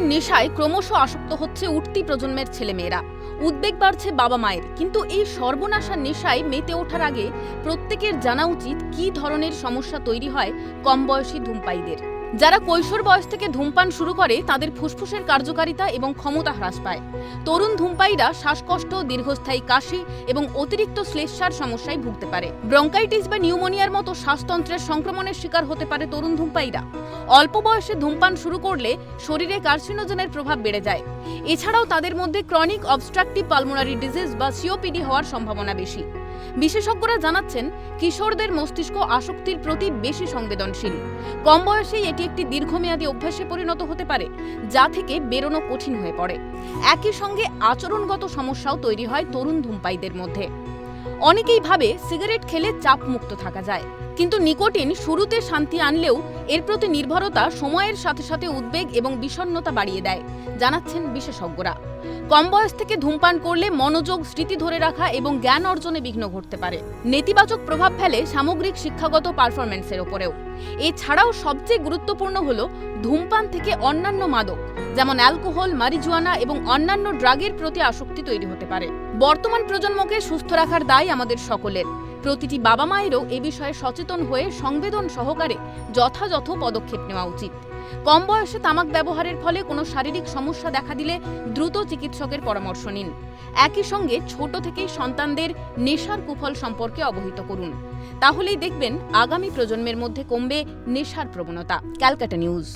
নেশায় ক্রমশ আসক্ত হচ্ছে উঠতি প্রজন্মের ছেলেমেয়েরা। উদ্বেগ বাড়ছে বাবা মায়ের। কিন্তু এই সর্বনাশা নেশায় মেতে ওঠার আগে প্রত্যেকের জানা উচিত কি ধরনের সমস্যা তৈরি হয় কম বয়সী ধূমপায়ীদের। যারা কৈশোর বয়স থেকে ধূমপান শুরু করে, তাদের ফুসফুসের কার্যকারিতা এবং ক্ষমতা হ্রাস পায়। তরুণ ধূমপায়ীরা শ্বাসকষ্ট, দীর্ঘস্থায়ী কাশি এবং অতিরিক্ত শ্লেষ্মার সমস্যায় ভুগতে পারে। ব্রঙ্কাইটিস বা নিউমোনিয়ার মতো শ্বাসতন্ত্রের সংক্রমণের শিকার হতে পারে তরুণ ধূমপায়ীরা। অল্প বয়সে ধূমপান শুরু করলে শরীরে কার্সিনোজেনের প্রভাব বেড়ে যায়। এছাড়াও তাদের মধ্যে ক্রনিক অবস্ট্রাকটিভ পালমোনারি ডিজিজ বা সিওপিডি হওয়ার সম্ভাবনা বেশি। বিশেষজ্ঞরা জানাচ্ছেন, কিশোরদের মস্তিষ্ক আসক্তির প্রতি বেশি সংবেদনশীল। কম বয়সেই এটি একটি দীর্ঘমেয়াদী অভ্যাসে পরিণত হতে পারে, যা থেকে বেরোনো কঠিন হয়ে পড়ে। একই সঙ্গে আচরণগত সমস্যাও তৈরি হয় তরুণ ধূমপাইদের মধ্যে। অনেকেই ভাবে সিগারেট খেলে চাপ মুক্ত থাকা যায়। কিন্তু নিকোটিন শুরুতে শান্তি আনলেও এর প্রতি নির্ভরতা সময়ের সাথে সাথে উদ্বেগ এবং বিষণ্ণতা বাড়িয়ে দেয়, জানাচ্ছেন বিশেষজ্ঞরা। কম বয়স থেকে ধূমপান করলে মনোযোগ, স্মৃতি ধরে রাখা এবং জ্ঞান অর্জনে বিঘ্ন ঘটতে পারে। নেতিবাচক প্রভাব ফেলে সামগ্রিক শিক্ষাগত পারফরমেন্সের ওপরেও। এছাড়াও সবচেয়ে গুরুত্বপূর্ণ হল ধূমপান থেকে অন্যান্য মাদক, যেমন অ্যালকোহল, মারিজুয়ানা এবং অন্যান্য ড্রাগের প্রতি আসক্তি তৈরি হতে পারে। বর্তমান প্রজন্মকে সুস্থ রাখার দায় আমাদের সকলের। প্রতিটি বাবা মায়েরও এ বিষয়ে সচেতন হয়ে সংবেদন সহকারে যথাযথ পদক্ষেপ নেওয়া উচিত। কম বয়সে তামাক ব্যবহারের ফলে কোনো শারীরিক সমস্যা দেখা দিলে দ্রুত চিকিৎসকের পরামর্শ নিন। একই সঙ্গে ছোট থেকেই সন্তানদের নেশার কুফল সম্পর্কে অবহিত করুন। তাহলেই দেখবেন আগামী প্রজন্মের মধ্যে কমবে নেশার প্রবণতা। ক্যালকাটা নিউজ।